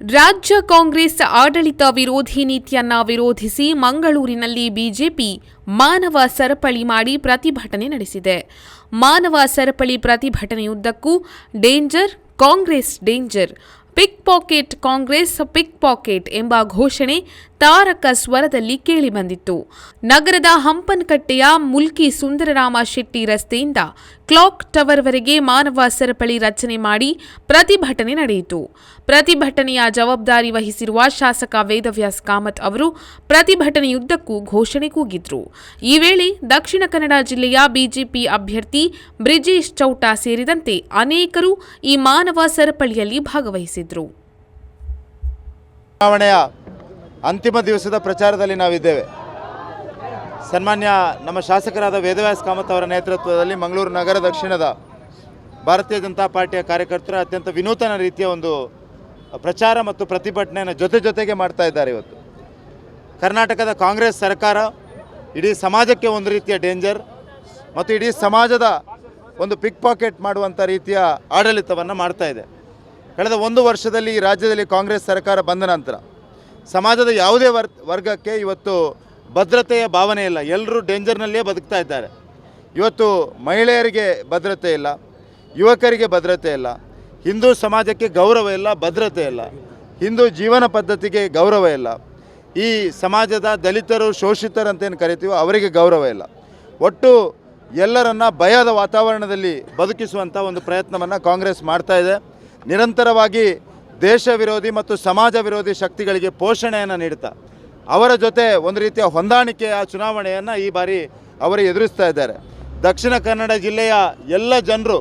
ರಾಜ್ಯ ಕಾಂಗ್ರೆಸ್ ಆಡಳಿತ ವಿರೋಧಿ ನೀತಿಯನ್ನ ವಿರೋಧಿಸಿ ಮಂಗಳೂರಿನಲ್ಲಿ ಬಿಜೆಪಿ ಮಾನವ ಸರಪಳಿ ಮಾಡಿ ಪ್ರತಿಭಟನೆ ನಡೆಸಿದೆ. ಮಾನವ ಸರಪಳಿ ಪ್ರತಿಭಟನೆಯುದ್ದಕ್ಕೂ danger, Congress danger, pickpocket Congress, pickpocket ಎಂಬ ಘೋಷಣೆ ತಾರಕ ಸ್ವರದಲ್ಲಿ ಕೇಳಿಬಂದಿತ್ತು ನಗರದ ಹಂಪನಕಟ್ಟೆಯ ಮುಲ್ಕಿ ಸುಂದರರಾಮ ಶೆಟ್ಟಿ ರಸ್ತೆಯಿಂದ ಕ್ಲಾಕ್ ಟವರ್ವರೆಗೆ ಮಾನವ ಸರಪಳಿ ರಚನೆ ಮಾಡಿ ಪ್ರತಿಭಟನೆ ನಡೆಯಿತು. ಪ್ರತಿಭಟನೆಯ ಜವಾಬ್ದಾರಿ ವಹಿಸಿರುವ ಶಾಸಕ ವೇದವ್ಯಾಸ್ ಕಾಮತ್ ಅವರು ಪ್ರತಿಭಟನೆಯುದ್ದಕ್ಕೂ ಘೋಷಣೆ ಕೂಗಿದ್ರು. ಈ ವೇಳೆ ದಕ್ಷಿಣ ಕನ್ನಡ ಜಿಲ್ಲೆಯ ಬಿಜೆಪಿ ಅಭ್ಯರ್ಥಿ ಬ್ರಿಜೇಶ್ ಚೌಟ ಸೇರಿದಂತೆ ಅನೇಕರು ಈ ಮಾನವ ಸರಪಳಿಯಲ್ಲಿ ಭಾಗವಹಿಸಿದ್ರು. ಅಂತಿಮ ದಿವಸದ ಪ್ರಚಾರದಲ್ಲಿ ನಾವಿದ್ದೇವೆ. ಸನ್ಮಾನ್ಯ ನಮ್ಮ ಶಾಸಕರಾದ ವೇದವ್ಯಾಸ್ ಕಾಮತ್ ಅವರ ನೇತೃತ್ವದಲ್ಲಿ ಮಂಗಳೂರು ನಗರ ದಕ್ಷಿಣದ ಭಾರತೀಯ ಜನತಾ ಪಾರ್ಟಿಯ ಕಾರ್ಯಕರ್ತರು ಅತ್ಯಂತ ವಿನೂತನ ರೀತಿಯ ಒಂದು ಪ್ರಚಾರ ಮತ್ತು ಪ್ರತಿಭಟನೆಯನ್ನು ಜೊತೆ ಜೊತೆಗೆ ಮಾಡ್ತಾ ಇದ್ದಾರೆ ಇವತ್ತು. ಕರ್ನಾಟಕದ ಕಾಂಗ್ರೆಸ್ ಸರ್ಕಾರ ಇಡೀ ಸಮಾಜಕ್ಕೆ ಒಂದು ರೀತಿಯ ಡೇಂಜರ್ ಮತ್ತು ಇಡೀ ಸಮಾಜದ ಒಂದು ಪಿಕ್ ಪಾಕೆಟ್ ಮಾಡುವಂಥ ರೀತಿಯ ಆಡಳಿತವನ್ನು ಮಾಡ್ತಾ ಇದೆ. ಕಳೆದ ಒಂದು ವರ್ಷದಲ್ಲಿ ಈ ರಾಜ್ಯದಲ್ಲಿ ಕಾಂಗ್ರೆಸ್ ಸರ್ಕಾರ ಬಂದ ನಂತರ ಸಮಾಜದ ಯಾವುದೇ ವರ್, ವರ್ಗಕ್ಕೆ ಇವತ್ತು ಭದ್ರತೆಯ ಭಾವನೆ ಇಲ್ಲ. ಎಲ್ಲರೂ ಡೇಂಜರ್ನಲ್ಲೇ ಬದುಕ್ತಾ ಇದ್ದಾರೆ. ಇವತ್ತು ಮಹಿಳೆಯರಿಗೆ ಭದ್ರತೆ ಇಲ್ಲ, ಯುವಕರಿಗೆ ಭದ್ರತೆ ಇಲ್ಲ, ಹಿಂದೂ ಸಮಾಜಕ್ಕೆ ಗೌರವ ಇಲ್ಲ, ಭದ್ರತೆ ಇಲ್ಲ, ಹಿಂದೂ ಜೀವನ ಪದ್ಧತಿಗೆ ಗೌರವ ಇಲ್ಲ. ಈ ಸಮಾಜದ ದಲಿತರು ಶೋಷಿತರು ಅಂತೇನು ಕರಿತೀವೋ ಅವರಿಗೆ ಗೌರವ ಇಲ್ಲ. ಒಟ್ಟು ಎಲ್ಲರನ್ನ ಭಯದ ವಾತಾವರಣದಲ್ಲಿ ಬದುಕಿಸುವಂಥ ಒಂದು ಪ್ರಯತ್ನವನ್ನು ಕಾಂಗ್ರೆಸ್ ಮಾಡ್ತಾ ಇದೆ. ನಿರಂತರವಾಗಿ ದೇಶ ವಿರೋಧಿ ಮತ್ತು ಸಮಾಜ ವಿರೋಧಿ ಶಕ್ತಿಗಳಿಗೆ ಪೋಷಣೆಯನ್ನು ನೀಡುತ್ತಾ. ಅವರ ಜೊತೆ ಒಂದು ರೀತಿಯ ಹೊಂದಾಣಿಕೆಯ ಚುನಾವಣೆಯನ್ನು ಈ ಬಾರಿ ಅವರು ಎದುರಿಸ್ತಾ ಇದ್ದಾರೆ. ದಕ್ಷಿಣ ಕನ್ನಡ ಜಿಲ್ಲೆಯ ಎಲ್ಲ ಜನರು,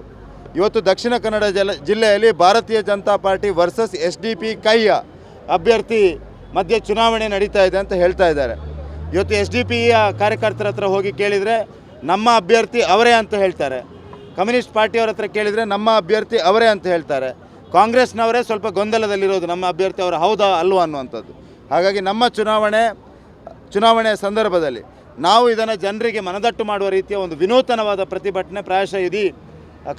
ಇವತ್ತು ದಕ್ಷಿಣ ಕನ್ನಡ ಜಲ, ಜಿಲ್ಲೆಯಲ್ಲಿ Bharatiya Janata party versus S D P ಕೈಯ ಅಭ್ಯರ್ಥಿ ಮಧ್ಯೆ ಚುನಾವಣೆ ನಡೀತಾ ಇದೆ ಅಂತ ಹೇಳ್ತಾ ಇದ್ದಾರೆ. ಇವತ್ತು ಎಸ್ ಡಿ ಪಿಯ ಕಾರ್ಯಕರ್ತರ ಹತ್ರ ಹೋಗಿ ಕೇಳಿದರೆ ನಮ್ಮ ಅಭ್ಯರ್ಥಿ ಅವರೇ ಅಂತ ಹೇಳ್ತಾರೆ. ಕಮ್ಯುನಿಸ್ಟ್ ಪಾರ್ಟಿಯವರ ಹತ್ರ ಕೇಳಿದರೆ ನಮ್ಮ ಅಭ್ಯರ್ಥಿ ಅವರೇ ಅಂತ ಹೇಳ್ತಾರೆ. ಕಾಂಗ್ರೆಸ್ನವರೇ ಸ್ವಲ್ಪ ಗೊಂದಲದಲ್ಲಿರೋದು ನಮ್ಮ ಅಭ್ಯರ್ಥಿ ಅವರು ಹೌದಾ ಅಲ್ವಾ ಅನ್ನುವಂಥದ್ದು. ಹಾಗಾಗಿ ನಮ್ಮ ಚುನಾವಣೆ, ಚುನಾವಣೆಯ ಸಂದರ್ಭದಲ್ಲಿ ನಾವು ಇದನ್ನು ಜನರಿಗೆ ಮನದಟ್ಟು ಮಾಡುವ ರೀತಿಯ ಒಂದು ವಿನೂತನವಾದ ಪ್ರತಿಭಟನೆ ಪ್ರಾಯಶಃ ಇಡೀ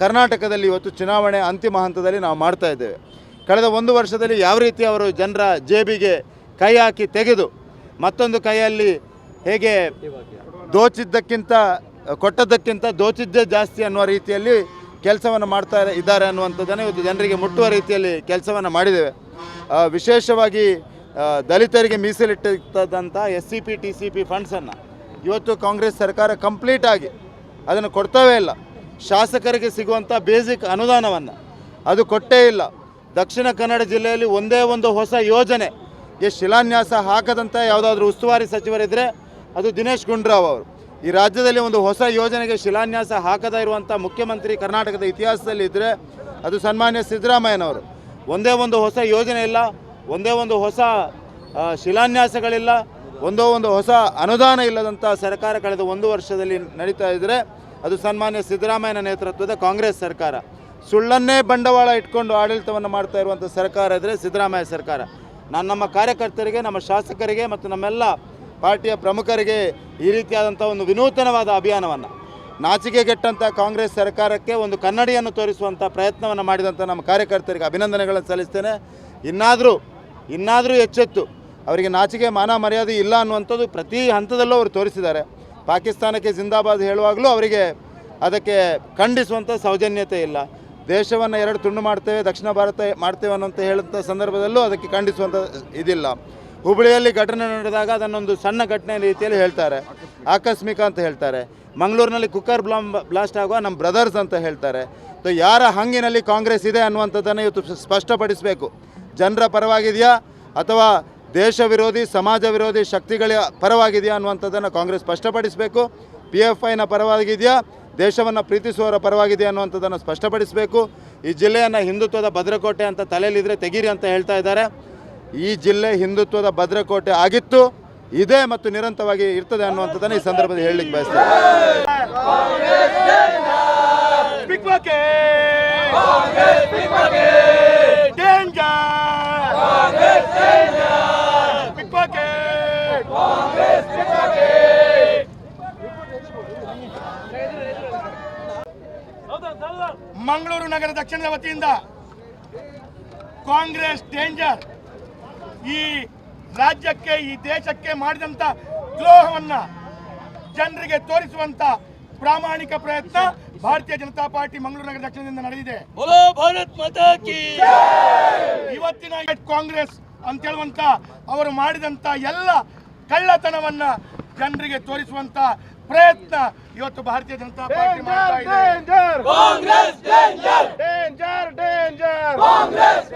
ಕರ್ನಾಟಕದಲ್ಲಿ ಇವತ್ತು ಚುನಾವಣೆ ಅಂತಿಮ ಹಂತದಲ್ಲಿ ನಾವು ಮಾಡ್ತಾ ಇದ್ದೇವೆ. ಕಳೆದ ಒಂದು ವರ್ಷದಲ್ಲಿ ಯಾವ ರೀತಿ ಅವರು ಜನರ ಜೇಬಿಗೆ ಕೈ ಹಾಕಿ ತೆಗೆದು ಮತ್ತೊಂದು ಕೈಯಲ್ಲಿ ಹೇಗೆ ದೋಚಿದ್ದಕ್ಕಿಂತ, ಕೊಟ್ಟದ್ದಕ್ಕಿಂತ ದೋಚಿದ್ದೇ ಜಾಸ್ತಿ ಅನ್ನುವ ರೀತಿಯಲ್ಲಿ ಕೆಲಸವನ್ನು ಮಾಡ್ತಾ ಇದ್ದಾರೆ ಅನ್ನುವಂಥದ್ದನ್ನು ಇವತ್ತು ಜನರಿಗೆ ಮುಟ್ಟುವ ರೀತಿಯಲ್ಲಿ ಕೆಲಸವನ್ನು ಮಾಡಿದ್ದೇವೆ. ವಿಶೇಷವಾಗಿ ದಲಿತರಿಗೆ ಮೀಸಲಿಟ್ಟಿದ್ದಂಥ S C P T C P ಫಂಡ್ಸನ್ನು ಇವತ್ತು ಕಾಂಗ್ರೆಸ್ ಸರ್ಕಾರ ಕಂಪ್ಲೀಟಾಗಿ ಅದನ್ನು ಕೊಡ್ತಾವೇ ಇಲ್ಲ. ಶಾಸಕರಿಗೆ ಸಿಗುವಂಥ ಬೇಸಿಕ್ ಅನುದಾನವನ್ನು ಅದು ಕೊಟ್ಟೇ ಇಲ್ಲ. ದಕ್ಷಿಣ ಕನ್ನಡ ಜಿಲ್ಲೆಯಲ್ಲಿ ಒಂದೇ ಒಂದು ಹೊಸ ಯೋಜನೆಗೆ ಶಿಲಾನ್ಯಾಸ ಹಾಕದಂಥ ಯಾವುದಾದ್ರೂ ಉಸ್ತುವಾರಿ ಸಚಿವರಿದ್ದರೆ ಅದು ದಿನೇಶ್ ಗುಂಡ್ರಾವ್ ಅವರು. ಈ ರಾಜ್ಯದಲ್ಲಿ ಒಂದು ಹೊಸ ಯೋಜನೆಗೆ ಶಿಲಾನ್ಯಾಸ ಹಾಕದ ಇರುವಂಥ ಮುಖ್ಯಮಂತ್ರಿ ಕರ್ನಾಟಕದ ಇತಿಹಾಸದಲ್ಲಿ ಇದ್ದರೆ ಅದು ಸನ್ಮಾನ್ಯ ಸಿದ್ದರಾಮಯ್ಯನವರು. ಒಂದೇ ಒಂದು ಹೊಸ ಯೋಜನೆ ಇಲ್ಲ, ಒಂದೇ ಒಂದು ಹೊಸ ಶಿಲಾನ್ಯಾಸಗಳಿಲ್ಲ, ಒಂದೋ ಒಂದು ಹೊಸ ಅನುದಾನ ಇಲ್ಲದಂಥ ಸರ್ಕಾರ ಕಳೆದ ಒಂದು ವರ್ಷದಲ್ಲಿ ನಡೀತಾ ಇದ್ದರೆ ಅದು ಸನ್ಮಾನ್ಯ ಸಿದ್ದರಾಮಯ್ಯನ ನೇತೃತ್ವದ ಕಾಂಗ್ರೆಸ್ ಸರ್ಕಾರ. ಸುಳ್ಳನ್ನೇ ಬಂಡವಾಳ ಇಟ್ಕೊಂಡು ಆಡಳಿತವನ್ನು ಮಾಡ್ತಾ ಇರುವಂಥ ಸರ್ಕಾರ ಇದ್ದರೆ ಸಿದ್ದರಾಮಯ್ಯ ಸರ್ಕಾರ. ನಾನು ನಮ್ಮ ಕಾರ್ಯಕರ್ತರಿಗೆ, ನಮ್ಮ ಶಾಸಕರಿಗೆ ಮತ್ತು ನಮ್ಮೆಲ್ಲ ಪಾರ್ಟಿಯ ಪ್ರಮುಖರಿಗೆ ಈ ರೀತಿಯಾದಂಥ ಒಂದು ವಿನೂತನವಾದ ಅಭಿಯಾನವನ್ನು ನಾಚಿಕೆಗೆಟ್ಟಂಥ ಕಾಂಗ್ರೆಸ್ ಸರ್ಕಾರಕ್ಕೆ ಒಂದು ಕನ್ನಡಿಯನ್ನು ತೋರಿಸುವಂಥ ಪ್ರಯತ್ನವನ್ನು ಮಾಡಿದಂಥ ನಮ್ಮ ಕಾರ್ಯಕರ್ತರಿಗೆ ಅಭಿನಂದನೆಗಳನ್ನು ಸಲ್ಲಿಸ್ತೇನೆ. ಇನ್ನಾದರೂ ಇನ್ನಾದರೂ ಎಚ್ಚೆತ್ತು, ಅವರಿಗೆ ನಾಚಿಕೆ ಮಾನ ಮರ್ಯಾದೆ ಇಲ್ಲ ಅನ್ನುವಂಥದ್ದು ಪ್ರತಿ ಹಂತದಲ್ಲೂ ಅವರು ತೋರಿಸಿದ್ದಾರೆ. ಪಾಕಿಸ್ತಾನಕ್ಕೆ ಜಿಂದಾಬಾದ್ ಹೇಳುವಾಗಲೂ ಅವರಿಗೆ ಅದಕ್ಕೆ ಖಂಡಿಸುವಂಥ ಸೌಜನ್ಯತೆ ಇಲ್ಲ. ದೇಶವನ್ನು ಎರಡು ತುಂಡು ಮಾಡ್ತೇವೆ, ದಕ್ಷಿಣ ಭಾರತ ಮಾಡ್ತೇವೆ ಅನ್ನೋಂಥ ಹೇಳುವಂಥ ಸಂದರ್ಭದಲ್ಲೂ ಅದಕ್ಕೆ ಖಂಡಿಸುವಂಥ ಇದಿಲ್ಲ. ಹುಬ್ಬಳ್ಳಿಯಲ್ಲಿ ಘಟನೆ ನಡೆದಾಗ ಅದನ್ನೊಂದು ಸಣ್ಣ ಘಟನೆ ರೀತಿಯಲ್ಲಿ ಹೇಳ್ತಾರೆ. ಆಕಸ್ಮಿಕ ಅಂತ ಹೇಳ್ತಾರೆ. ಮಂಗಳೂರಿನಲ್ಲಿ ಕುಕ್ಕರ್ ಬ್ಲಾಮ್ ಬ್ಲಾಸ್ಟ್ ಆಗುವ ನಮ್ಮ ಬ್ರದರ್ಸ್ ಅಂತ ಹೇಳ್ತಾರೆ. ಸೊ ಯಾರ ಹಂಗಿನಲ್ಲಿ ಕಾಂಗ್ರೆಸ್ ಇದೆ ಅನ್ನುವಂಥದ್ದನ್ನು ಇವತ್ತು ಸ್ಪಷ್ಟಪಡಿಸಬೇಕು. ಜನರ ಪರವಾಗಿದೆಯಾ? ಅಥವಾ ದೇಶ ವಿರೋಧಿ, ಸಮಾಜ ವಿರೋಧಿ ಶಕ್ತಿಗಳ ಪರವಾಗಿದೆಯಾ ಅನ್ನುವಂಥದ್ದನ್ನು ಕಾಂಗ್ರೆಸ್ ಸ್ಪಷ್ಟಪಡಿಸಬೇಕು. ಪಿ ಎಫ್ ಐನ ಪರವಾಗಿದೆಯಾ? ದೇಶವನ್ನು ಪ್ರೀತಿಸುವವರ ಪರವಾಗಿದೆಯಾ ಅನ್ನುವಂಥದ್ದನ್ನು ಸ್ಪಷ್ಟಪಡಿಸಬೇಕು. ಈ ಜಿಲ್ಲೆಯನ್ನು ಹಿಂದುತ್ವದ ಭದ್ರಕೋಟೆ ಅಂತ ತಲೆಯಲ್ಲಿದ್ದರೆ ತೆಗೀರಿ ಅಂತ ಹೇಳ್ತಾ ಇದ್ದಾರೆ. ಈ ಜಿಲ್ಲೆ ಹಿಂದುತ್ವದ ಭದ್ರಕೋಟೆ ಆಗಿತ್ತು, ಇದೆ ಮತ್ತು ನಿರಂತರವಾಗಿ ಇರ್ತದೆ ಅನ್ನುವಂಥದ್ದನ್ನು ಈ ಸಂದರ್ಭದಲ್ಲಿ ಹೇಳಲಿಕ್ಕೆ ಬಯಸ್ತೇನೆ! ಮಂಗಳೂರು ನಗರ ದಕ್ಷಿಣದ ವತಿಯಿಂದ ಕಾಂಗ್ರೆಸ್ ಡೇಂಜರ್ ಈ ರಾಜ್ಯಕ್ಕೆ ಈ ದೇಶಕ್ಕೆ ಮಾಡಿದಂತ ದ್ರೋಹವನ್ನ ಜನರಿಗೆ ತೋರಿಸುವಂತ ಪ್ರಾಮಾಣಿಕ ಪ್ರಯತ್ನ ಭಾರತೀಯ ಜನತಾ ಪಾರ್ಟಿ ಮಂಗಳೂರು ನಗರ ದಕ್ಷಿಣದಿಂದ ನಡೆದಿದೆ. ಇವತ್ತಿನ ಕಾಂಗ್ರೆಸ್ ಅಂತ ಹೇಳುವಂತ ಅವರು ಮಾಡಿದಂತ ಎಲ್ಲ ಕಳ್ಳತನವನ್ನ ಜನರಿಗೆ ತೋರಿಸುವಂತ ಪ್ರಯತ್ನ ಇವತ್ತು ಭಾರತೀಯ ಜನತಾ ಪಾರ್ಟಿ ಮಾಡ್ತಾ ಇದೆ.